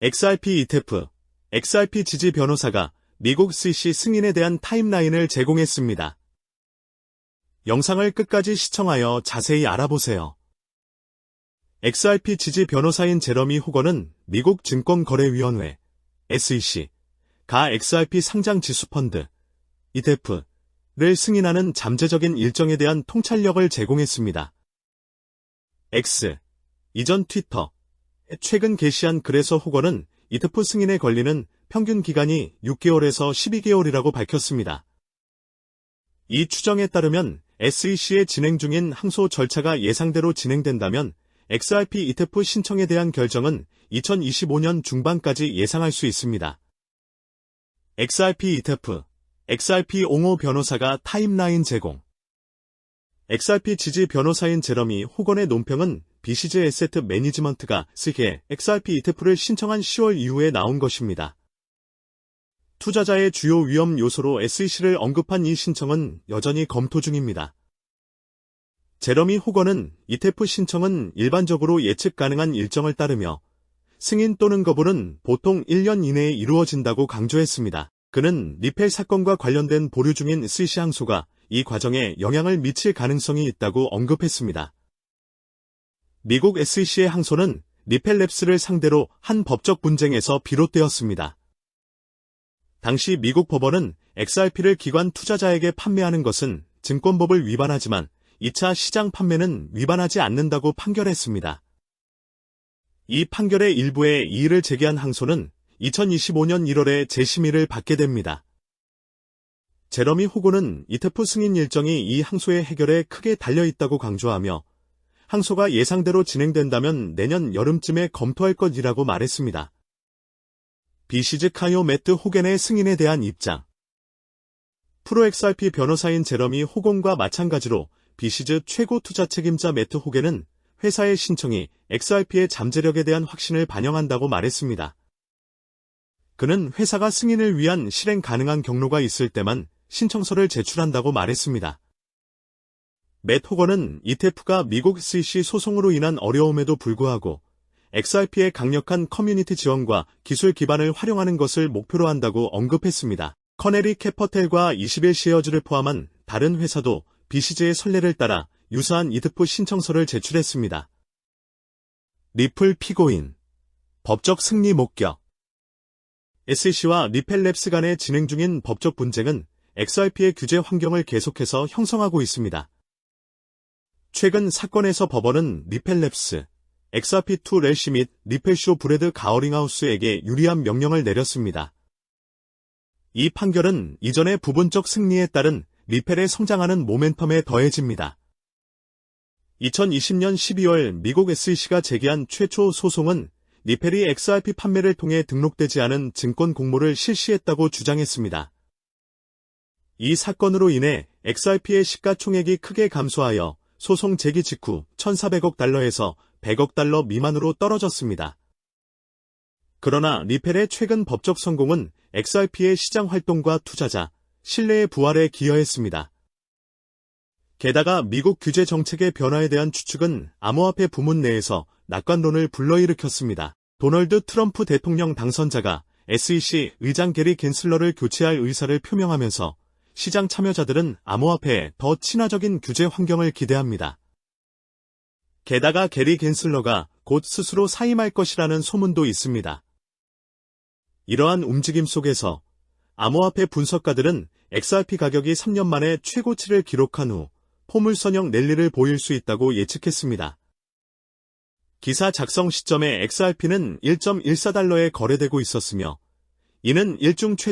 XRP ETF, XRP 지지 변호사가 미국 SEC 승인에 대한 타임라인을 제공했습니다. 영상을 끝까지 시청하여 자세히 알아보세요. XRP 지지 변호사인 제러미 호건은 미국 증권거래위원회 SEC 가 XRP 상장 지수펀드 ETF를 승인하는 잠재적인 일정에 대한 통찰력을 제공했습니다. X 이전 트위터 최근 게시한 글에서 호건은 ETF 승인에 걸리는 평균 기간이 6개월에서 12개월이라고 밝혔습니다. 이 추정에 따르면 SEC에 진행 중인 항소 절차가 예상대로 진행된다면 XRP ETF 신청에 대한 결정은 2025년 중반까지 예상할 수 있습니다. XRP ETF, XRP 옹호 변호사가 타임라인 제공 XRP 지지 변호사인 제러미 호건의 논평은 비시즈 에세트 매니지먼트가 스게 XRP ETF를 신청한 10월 이후에 나온 것입니다. 투자자의 주요 위험 요소로 SEC를 언급한 이 신청은 여전히 검토 중입니다. 제러미 호건은 ETF 신청은 일반적으로 예측 가능한 일정을 따르며 승인 또는 거부는 보통 1년 이내에 이루어진다고 강조했습니다. 그는 리펠 사건과 관련된 보류 중인 스시 항소가 이 과정에 영향을 미칠 가능성이 있다고 언급했습니다. 미국 SEC의 항소는 리펠랩스를 상대로 한 법적 분쟁에서 비롯되었습니다. 당시 미국 법원은 XRP를 기관 투자자에게 판매하는 것은 증권법을 위반하지만 2차 시장 판매는 위반하지 않는다고 판결했습니다. 이 판결의 일부에 이의를 제기한 항소는 2025년 1월에 재심의를 받게 됩니다. 제러미 호고는 이테프 승인 일정이 이 항소의 해결에 크게 달려있다고 강조하며 항소가 예상대로 진행된다면 내년 여름쯤에 검토할 것이라고 말했습니다. 비시즈 카요 매트 호겐의 승인에 대한 입장 프로 XRP 변호사인 제러미 호곤과 마찬가지로 비시즈 최고 투자 책임자 매트 호겐은 회사의 신청이 XRP의 잠재력에 대한 확신을 반영한다고 말했습니다. 그는 회사가 승인을 위한 실행 가능한 경로가 있을 때만 신청서를 제출한다고 말했습니다. 맷 호건은 ETF가 미국 SEC 소송으로 인한 어려움에도 불구하고 XRP의 강력한 커뮤니티 지원과 기술 기반을 활용하는 것을 목표로 한다고 언급했습니다. 커네리 캐퍼텔과 21 시어즈를 포함한 다른 회사도 비시즈의 선례를 따라 유사한 ETF 신청서를 제출했습니다. 리플 피고인 법적 승리 목격 SEC와 리펠랩스 간에 진행 중인 법적 분쟁은 XRP의 규제 환경을 계속해서 형성하고 있습니다. 최근 사건에서 법원은 리펠랩스, XRP2 렐시 및 리펠쇼 브레드 가어링하우스에게 유리한 명령을 내렸습니다. 이 판결은 이전의 부분적 승리에 따른 리펠의 성장하는 모멘텀에 더해집니다. 2020년 12월 미국 SEC가 제기한 최초 소송은 리펠이 XRP 판매를 통해 등록되지 않은 증권 공모를 실시했다고 주장했습니다. 이 사건으로 인해 XRP의 시가총액이 크게 감소하여 소송 제기 직후 1,400억 달러에서 100억 달러 미만으로 떨어졌습니다. 그러나 리펠의 최근 법적 성공은 XRP의 시장 활동과 투자자, 신뢰의 부활에 기여했습니다. 게다가 미국 규제 정책의 변화에 대한 추측은 암호화폐 부문 내에서 낙관론을 불러일으켰습니다. 도널드 트럼프 대통령 당선자가 SEC 의장 게리 겐슬러를 교체할 의사를 표명하면서 시장 참여자들은 암호화폐에 더 친화적인 규제 환경을 기대합니다. 게다가 게리 겐슬러가 곧 스스로 사임할 것이라는 소문도 있습니다. 이러한 움직임 속에서 암호화폐 분석가들은 XRP 가격이 3년 만에 최고치를 기록한 후 포물선형 랠리를 보일 수 있다고 예측했습니다. 기사 작성 시점에 XRP는 1.14달러에 거래되고 있었으며 이는 일중 최